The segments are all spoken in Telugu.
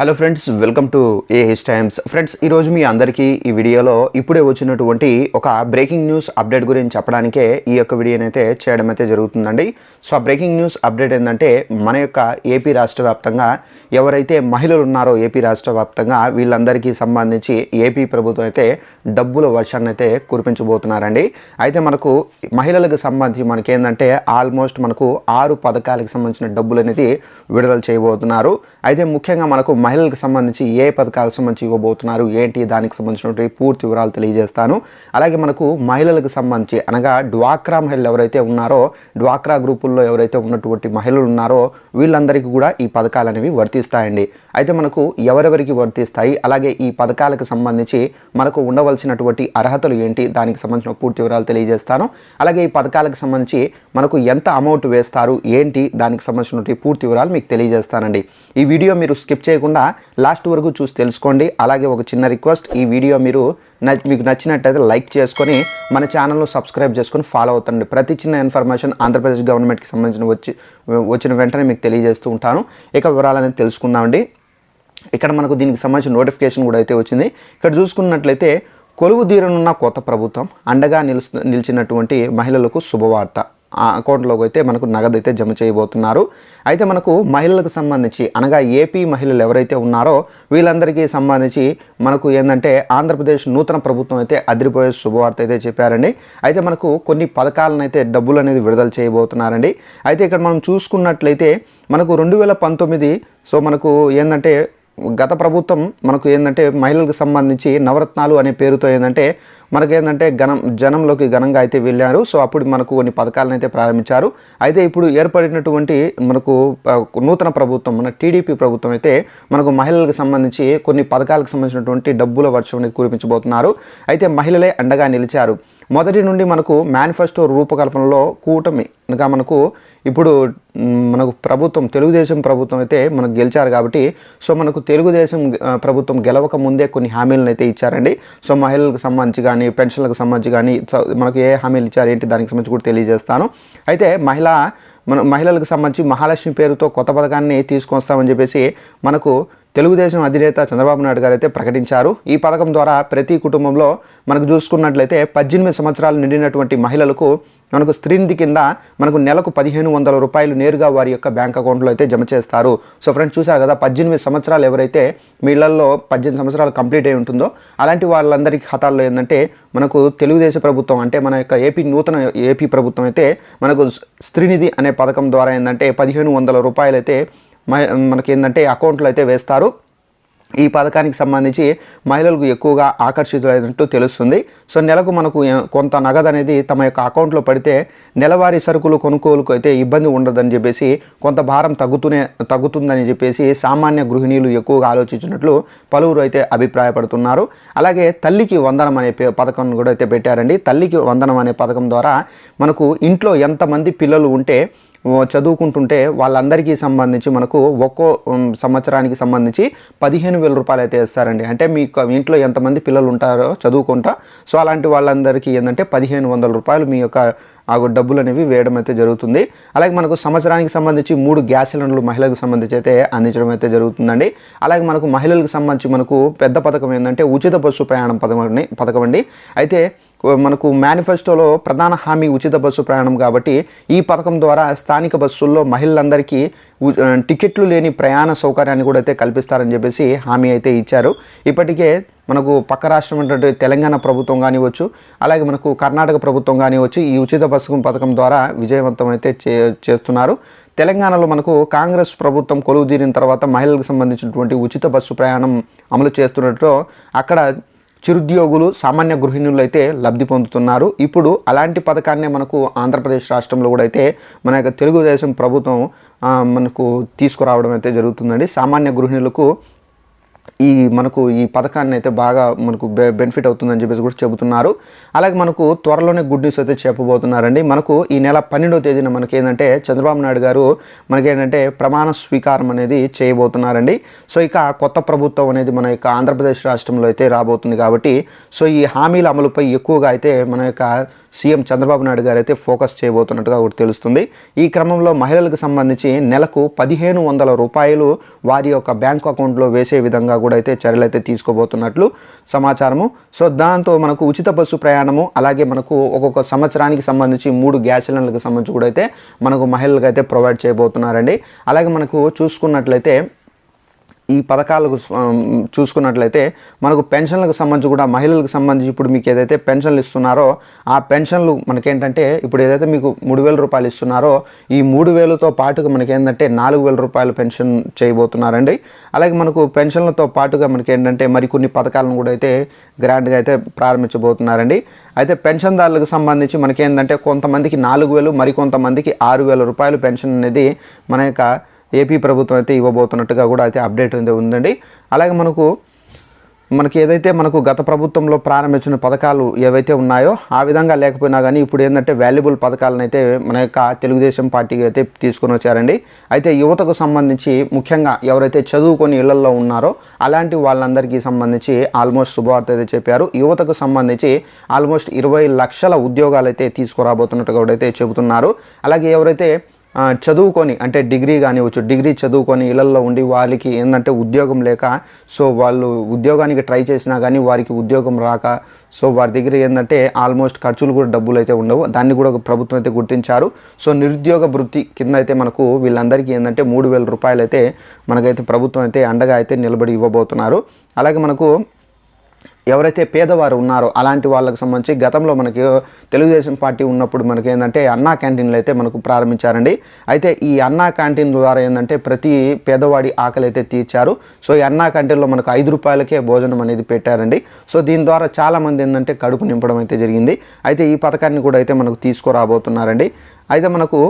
Hello friends welcome to a his times friends ఈరోజు మీ అందరికీ ఈ వీడియోలో ఇప్పుడే వచ్చినటువంటి ఒక బ్రేకింగ్ న్యూస్ అప్డేట్ గురించి చెప్పడానికే ఈ యొక్క వీడియోని అయితే చేయడం అయితే జరుగుతుందండి. సో ఆ బ్రేకింగ్ న్యూస్ అప్డేట్ ఏంటంటే మన యొక్క ఏపీ రాష్ట్ర వ్యాప్తంగా ఎవరైతే మహిళలు ఉన్నారో ఏపీ రాష్ట్ర వ్యాప్తంగా వీళ్ళందరికీ సంబంధించి ఏపీ ప్రభుత్వం అయితే డబ్బుల వర్షాన్ని అయితే కురిపించబోతున్నారండి. అయితే మనకు మహిళలకు సంబంధించి మనకి ఏంటంటే ఆల్మోస్ట్ మనకు ఆరు పథకాలకు సంబంధించిన డబ్బులు అనేది విడుదల చేయబోతున్నారు. అయితే ముఖ్యంగా మనకు మహిళలకు సంబంధించి ఏ పథకాలకు సంబంధించి ఇవ్వబోతున్నారు ఏంటి దానికి సంబంధించినటువంటి పూర్తి వివరాలు తెలియజేస్తాను. అలాగే మనకు మహిళలకు సంబంధించి అనగా డ్వాక్రా మహిళలు ఎవరైతే ఉన్నారో డ్వాక్రా గ్రూపుల్లో ఎవరైతే ఉన్నటువంటి మహిళలు ఉన్నారో వీళ్ళందరికీ కూడా ఈ పథకాలు అనేవి వర్తిస్తాయండి. అయితే మనకు ఎవరెవరికి వర్తిస్తాయి అలాగే ఈ పథకాలకు సంబంధించి మనకు ఉండవలసినటువంటి అర్హతలు ఏంటి దానికి సంబంధించిన పూర్తి వివరాలు తెలియజేస్తాను. అలాగే ఈ పథకాలకు సంబంధించి మనకు ఎంత అమౌంట్ వేస్తారు ఏంటి దానికి సంబంధించినటువంటి పూర్తి వివరాలు మీకు తెలియజేస్తానండి. ఈ వీడియో మీరు స్కిప్ చేయకుండా లాస్ట్ వరకు చూసి తెలుసుకోండి. అలాగే ఒక చిన్న రిక్వెస్ట్ ఈ వీడియో మీరు మీకు నచ్చినట్టయితే లైక్ చేసుకొని మన ఛానల్ను సబ్స్క్రైబ్ చేసుకొని ఫాలో అవుతండి. ప్రతి చిన్న ఇన్ఫర్మేషన్ ఆంధ్రప్రదేశ్ గవర్నమెంట్కి సంబంధించిన వచ్చి వచ్చిన వెంటనే మీకు తెలియజేస్తూ ఉంటాను. ఇక వివరాలు అనేది తెలుసుకుందామండి ఇక్కడ మనకు దీనికి సంబంధించిన నోటిఫికేషన్ కూడా అయితే వచ్చింది. ఇక్కడ చూసుకున్నట్లయితే కొలువు తీరనున్న కొత్త ప్రభుత్వం అండగా నిలుస్తు నిలిచినటువంటి మహిళలకు శుభవార్త. ఆ అకౌంట్లోకి అయితే మనకు నగదు అయితే జమ చేయబోతున్నారు. అయితే మనకు మహిళలకు సంబంధించి అనగా ఏపీ మహిళలు ఎవరైతే ఉన్నారో వీళ్ళందరికీ సంబంధించి మనకు ఏంటంటే ఆంధ్రప్రదేశ్ నూతన ప్రభుత్వం అయితే అదిరిపోయే శుభవార్త అయితే చెప్పారండి. అయితే మనకు కొన్ని పథకాలను అయితే డబ్బులు అనేది విడుదల చేయబోతున్నారండి. అయితే ఇక్కడ మనం చూసుకున్నట్లయితే మనకు రెండు వేల పంతొమ్మిది సో మనకు ఏంటంటే గత ప్రభుత్వం మనకు ఏంటంటే మహిళలకు సంబంధించి నవరత్నాలు అనే పేరుతో ఏంటంటే మనకి ఏంటంటే ఘనం జనంలోకి ఘనంగా అయితే వెళ్ళారు. సో అప్పుడు మనకు కొన్ని పథకాలను అయితే ప్రారంభించారు. అయితే ఇప్పుడు ఏర్పడినటువంటి మనకు నూతన ప్రభుత్వం మన టీడీపీ ప్రభుత్వం అయితే మనకు మహిళలకు సంబంధించి కొన్ని పథకాలకు సంబంధించినటువంటి డబ్బుల వర్షం అనేది కురిపించబోతున్నారు. అయితే మహిళలే అండగా నిలిచారు. మొదటి నుండి మనకు మేనిఫెస్టో రూపకల్పనలో కూటమి ఇంకా మనకు ఇప్పుడు మనకు ప్రభుత్వం తెలుగుదేశం ప్రభుత్వం అయితే మనకు గెలిచారు కాబట్టి సో మనకు తెలుగుదేశం ప్రభుత్వం గెలవక ముందే కొన్ని హామీలను అయితే ఇచ్చారండి. సో మహిళలకు సంబంధించి కానీ పెన్షన్లకు సంబంధించి కానీ మనకు ఏ హామీలు ఇచ్చారు ఏంటి దానికి సంబంధించి కూడా తెలియజేస్తాను. అయితే మహిళ మన మహిళలకు సంబంధించి మహాలక్ష్మి పేరుతో కొత్త పథకాన్ని తీసుకొస్తామని చెప్పేసి మనకు తెలుగుదేశం అధినేత చంద్రబాబు నాయుడు గారు అయితే ప్రకటించారు. ఈ పథకం ద్వారా ప్రతి కుటుంబంలో మనకు చూసుకున్నట్లయితే పద్దెనిమిది సంవత్సరాలు నిండినటువంటి మహిళలకు మనకు స్త్రీనిధి కింద మనకు నెలకు పదిహేను వందల రూపాయలు నేరుగా వారి యొక్క బ్యాంక్ అకౌంట్లో అయితే జమ చేస్తారు. సో ఫ్రెండ్స్ చూసారు కదా పద్దెనిమిది సంవత్సరాలు ఎవరైతే మీ ఇళ్ళలో పద్దెనిమిది సంవత్సరాలు కంప్లీట్ అయి ఉంటుందో అలాంటి వాళ్ళందరికీ ఖాతాల్లో ఏంటంటే మనకు తెలుగుదేశం ప్రభుత్వం అంటే మన యొక్క ఏపీ నూతన ఏపీ ప్రభుత్వం అయితే మనకు స్త్రీనిధి అనే పథకం ద్వారా ఏంటంటే పదిహేను వందల రూపాయలు అయితే మనకి ఏంటంటే అకౌంట్లో అయితే వేస్తారు. ఈ పథకానికి సంబంధించి మహిళలకు ఎక్కువగా ఆకర్షితులైనట్టు తెలుస్తుంది. సో నెలకు మనకు కొంత నగదు అనేది తమ యొక్క అకౌంట్లో పడితే నెలవారీ సరుకులు కొనుగోలుకు అయితే ఇబ్బంది ఉండదని చెప్పేసి కొంత భారం తగ్గుతూనే తగ్గుతుందని చెప్పేసి సామాన్య గృహిణీలు ఎక్కువగా ఆలోచించినట్లు పలువురు అయితే అభిప్రాయపడుతున్నారు. అలాగే తల్లికి వందనం అనే పథకం కూడా అయితే పెట్టారండి. తల్లికి వందనం అనే పథకం ద్వారా మనకు ఇంట్లో ఎంతమంది పిల్లలు ఉంటే చదువుకుంటుంటే వాళ్ళందరికీ సంబంధించి మనకు ఒక్కో సంవత్సరానికి సంబంధించి పదిహేను వేల రూపాయలు అయితే ఇస్తారండి. అంటే మీ మీ ఇంట్లో ఎంతమంది పిల్లలు ఉంటారో చదువుకుంటా. సో అలాంటి వాళ్ళందరికీ ఏంటంటే పదిహేను వందల రూపాయలు మీ యొక్క ఆ డబ్బులు అనేవి వేయడం అయితే జరుగుతుంది. అలాగే మనకు సంవత్సరానికి సంబంధించి మూడు గ్యాస్ సిలిండర్లు మహిళలకు సంబంధించి అయితే అందించడం అయితే జరుగుతుందండి. అలాగే మనకు మహిళలకు సంబంధించి మనకు పెద్ద పథకం ఏంటంటే ఉచిత బస్సు ప్రయాణం పథకం అండి పథకం అండి. అయితే మనకు మేనిఫెస్టోలో ప్రధాన హామీ ఉచిత బస్సు ప్రయాణం కాబట్టి ఈ పథకం ద్వారా స్థానిక బస్సుల్లో మహిళలందరికీ టికెట్లు లేని ప్రయాణ సౌకర్యాన్ని కూడా అయితే కల్పిస్తారని చెప్పేసి హామీ అయితే ఇచ్చారు. ఇప్పటికే మనకు పక్క రాష్ట్రం అంటే తెలంగాణ ప్రభుత్వం కానివచ్చు అలాగే మనకు కర్ణాటక ప్రభుత్వం కానివచ్చు ఈ ఉచిత బస్సు పథకం ద్వారా విజయవంతం అయితే చే చేస్తున్నారు. తెలంగాణలో మనకు కాంగ్రెస్ ప్రభుత్వం కొలువు తీరిన తర్వాత మహిళలకు సంబంధించినటువంటి ఉచిత బస్సు ప్రయాణం అమలు చేస్తున్నట్టు అక్కడ చిరుద్యోగులు సామాన్య గృహిణులు అయితే లబ్ధి పొందుతున్నారు. ఇప్పుడు అలాంటి పథకాన్నే మనకు ఆంధ్రప్రదేశ్ రాష్ట్రంలో కూడా అయితే మన యొక్క తెలుగుదేశం ప్రభుత్వం మనకు తీసుకురావడం అయితే జరుగుతుందండి. సామాన్య గృహిణులకు ఈ మనకు ఈ పథకాన్ని అయితే బాగా మనకు బె బెనిఫిట్ అవుతుందని చెప్పేసి కూడా చెబుతున్నారు. అలాగే మనకు త్వరలోనే గుడ్ న్యూస్ అయితే చెప్పబోతున్నారండి. మనకు ఈ నెల పన్నెండో తేదీన మనకి ఏంటంటే చంద్రబాబు నాయుడు గారు మనకి ఏంటంటే ప్రమాణ స్వీకారం అనేది చేయబోతున్నారండి. సో ఇక కొత్త ప్రభుత్వం అనేది మన యొక్క ఆంధ్రప్రదేశ్ రాష్ట్రంలో అయితే రాబోతుంది కాబట్టి సో ఈ హామీల అమలుపై ఎక్కువగా అయితే మన యొక్క సీఎం చంద్రబాబు నాయుడు గారు అయితే ఫోకస్ చేయబోతున్నట్టుగా ఒకటి తెలుస్తుంది. ఈ క్రమంలో మహిళలకు సంబంధించి నెలకు పదిహేను వందల రూపాయలు వారి యొక్క బ్యాంక్ అకౌంట్లో వేసే విధంగా కూడా అయితే చర్యలు అయితే తీసుకోబోతున్నట్లు సమాచారము. సో దాంతో మనకు ఉచిత బస్సు ప్రయాణము అలాగే మనకు ఒక్కొక్క సంవత్సరానికి సంబంధించి మూడు గ్యాస్ సిలిండర్లకు సంబంధించి కూడా అయితే మనకు మహిళలకు అయితే ప్రొవైడ్ చేయబోతున్నారండి. అలాగే మనకు చూసుకున్నట్లయితే ఈ పథకాలకు చూసుకున్నట్లయితే మనకు పెన్షన్లకు సంబంధించి కూడా మహిళలకు సంబంధించి ఇప్పుడు మీకు ఏదైతే పెన్షన్లు ఇస్తున్నారో ఆ పెన్షన్లు మనకేంటంటే ఇప్పుడు ఏదైతే మీకు మూడు వేల రూపాయలు ఇస్తున్నారో ఈ మూడు వేలతో పాటుగా మనకి ఏంటంటే నాలుగు వేల రూపాయలు పెన్షన్ చేయబోతున్నారండి. అలాగే మనకు పెన్షన్లతో పాటుగా మనకి ఏంటంటే మరికొన్ని పథకాలను కూడా అయితే గ్రాండ్గా అయితే ప్రారంభించబోతున్నారండి. అయితే పెన్షన్దారులకు సంబంధించి మనకి ఏంటంటే కొంతమందికి నాలుగు వేలు మరికొంతమందికి ఆరు వేల రూపాయలు పెన్షన్ అనేది మన యొక్క ఏపీ ప్రభుత్వం అయితే ఇవ్వబోతున్నట్టుగా కూడా అయితే అప్డేట్ అయితే ఉందండి. అలాగే మనకు మనకి ఏదైతే మనకు గత ప్రభుత్వంలో ప్రారంభించిన పథకాలు ఏవైతే ఉన్నాయో ఆ విధంగా లేకపోయినా కానీ ఇప్పుడు ఏంటంటే వాల్యుబుల్ పథకాలను అయితే మన యొక్క తెలుగుదేశం పార్టీకి అయితే తీసుకొని వచ్చారండి. అయితే యువతకు సంబంధించి ముఖ్యంగా ఎవరైతే చదువుకొని ఇళ్ళలో ఉన్నారో అలాంటి వాళ్ళందరికీ సంబంధించి ఆల్మోస్ట్ శుభవార్త అయితే చెప్పారు. యువతకు సంబంధించి ఆల్మోస్ట్ ఇరవై లక్షల ఉద్యోగాలు అయితే తీసుకురాబోతున్నట్టుగా కూడా అయితే చెబుతున్నారు. అలాగే ఎవరైతే చదువుకొని అంటే డిగ్రీ కానివచ్చు డిగ్రీ చదువుకొని ఇళ్ళలో ఉండి వాళ్ళకి ఏంటంటే ఉద్యోగం లేక సో వాళ్ళు ఉద్యోగానికి ట్రై చేసినా కానీ వారికి ఉద్యోగం రాక సో వారి దగ్గర ఏంటంటే ఆల్మోస్ట్ ఖర్చులు కూడా డబ్బులు అయితే ఉండవు. దాన్ని కూడా ఒక ప్రభుత్వం అయితే గుర్తించారు. సో నిరుద్యోగ వృత్తి కింద అయితే మనకు వీళ్ళందరికీ ఏంటంటే మూడు వేల రూపాయలు అయితే మనకైతే ప్రభుత్వం అయితే అండగా అయితే నిలబడి ఇవ్వబోతున్నారు. అలాగే మనకు ఎవరైతే పేదవారు ఉన్నారో అలాంటి వాళ్ళకి సంబంధించి గతంలో మనకి తెలుగుదేశం పార్టీ ఉన్నప్పుడు మనకి ఏంటంటే అన్నా క్యాంటీన్లు అయితే మనకు ప్రారంభించారండి. అయితే ఈ అన్నా క్యాంటీన్ ద్వారా ఏంటంటే ప్రతి పేదవాడి ఆకలి అయితే తీర్చారు. సో ఈ అన్నా క్యాంటీన్లో మనకు ఐదు రూపాయలకే భోజనం అనేది పెట్టారండి. సో దీని ద్వారా చాలామంది ఏంటంటే కడుపు నింపడం అయితే జరిగింది. అయితే ఈ పథకాన్ని కూడా అయితే మనకు తీసుకురాబోతున్నారండి. అయితే మనకు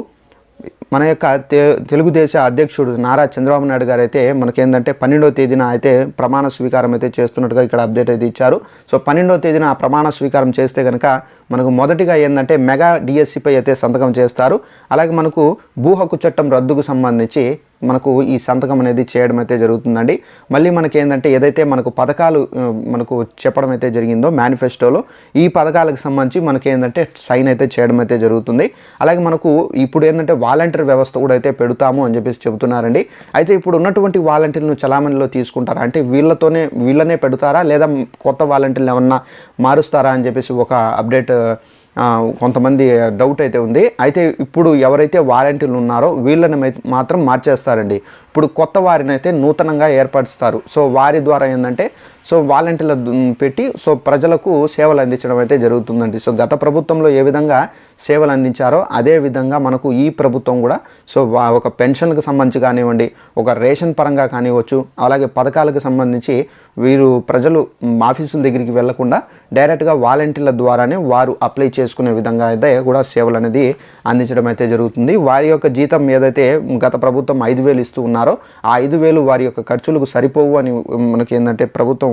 మన యొక్క తె తెలుగుదేశ అధ్యక్షుడు నారా చంద్రబాబు నాయుడు గారు అయితే మనకేంటంటే పన్నెండవ తేదీన అయితే ప్రమాణ స్వీకారం అయితే చేస్తున్నట్టుగా ఇక్కడ అప్డేట్ అయితే ఇచ్చారు. సో పన్నెండవ తేదీన ఆ ప్రమాణ స్వీకారం చేస్తే కనుక మనకు మొదటిగా ఏంటంటే మెగా డిఎస్సిపై అయితే సంతకం చేస్తారు. అలాగే మనకు భూ హక్కు చట్టం రద్దుకు సంబంధించి మనకు ఈ సంతకం అనేది చేయడం అయితే జరుగుతుందండి. మళ్ళీ మనకి ఏంటంటే ఏదైతే మనకు పథకాలు మనకు చెప్పడం అయితే జరిగిందో మేనిఫెస్టోలో ఈ పథకాలకు సంబంధించి మనకి ఏంటంటే సైన్ అయితే చేయడం అయితే జరుగుతుంది. అలాగే మనకు ఇప్పుడు ఏంటంటే వాలంటీర్ వ్యవస్థ కూడా అయితే పెడతాము అని చెప్పేసి చెబుతున్నారండి. అయితే ఇప్పుడు ఉన్నటువంటి వాలంటీర్లను చలామణిలో తీసుకుంటారా? అంటే వీళ్ళతోనే వీళ్ళనే పెడతారా? లేదా కొత్త వాలంటీర్లు ఏమన్నా మారుస్తారా అని చెప్పేసి ఒక అప్డేట్ కొంతమంది డౌట్ అయితే ఉంది. అయితే ఇప్పుడు ఎవరైతే వాలంటీర్లు ఉన్నారో వీళ్ళని మాత్రం మార్చేస్తారండి. ఇప్పుడు కొత్త వారిని అయితే నూతనంగా ఏర్పరుస్తారు. సో వారి ద్వారా ఏంటంటే సో వాలంటీర్ల పెట్టి సో ప్రజలకు సేవలు అందించడం అయితే జరుగుతుందండి. సో గత ప్రభుత్వంలో ఏ విధంగా సేవలు అందించారో అదే విధంగా మనకు ఈ ప్రభుత్వం కూడా సో వా- ఒక పెన్షన్కి సంబంధించి కానివ్వండి ఒక రేషన్ పరంగా కానివ్వచ్చు అలాగే పథకాలకు సంబంధించి వీరు ప్రజలు ఆఫీసుల దగ్గరికి వెళ్ళకుండా డైరెక్ట్గా వాలంటీర్ల ద్వారానే వారు అప్లై చేసుకునే విధంగా అయితే కూడా సేవలు అనేది అందించడం అయితే జరుగుతుంది. వారి యొక్క జీతం ఏదైతే గత ప్రభుత్వం ఐదు వేలు ఇస్తూ ఉన్నారో ఆ ఐదు వేలు వారి యొక్క ఖర్చులకు సరిపోవు అని మనకి ఏంటంటే ప్రభుత్వం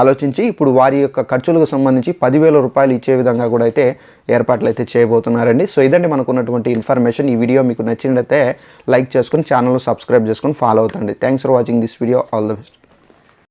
ఆలోచించి ఇప్పుడు వారి యొక్క ఖర్చులకు సంబంధించి పదివేల రూపాయలు ఇచ్చే విధంగా కూడా అయితే ఏర్పాట్లు అయితే చేయబోతున్నారండి. సో ఇదండి మనకు ఉన్నటువంటి ఇన్ఫర్మేషన్. ఈ వీడియో మీకు నచ్చినట్లయితే లైక్ చేసుకుని ఛానల్ సబ్స్క్రైబ్ చేసుకొని follow అవుతండి. Thanks for watching this video. All the best.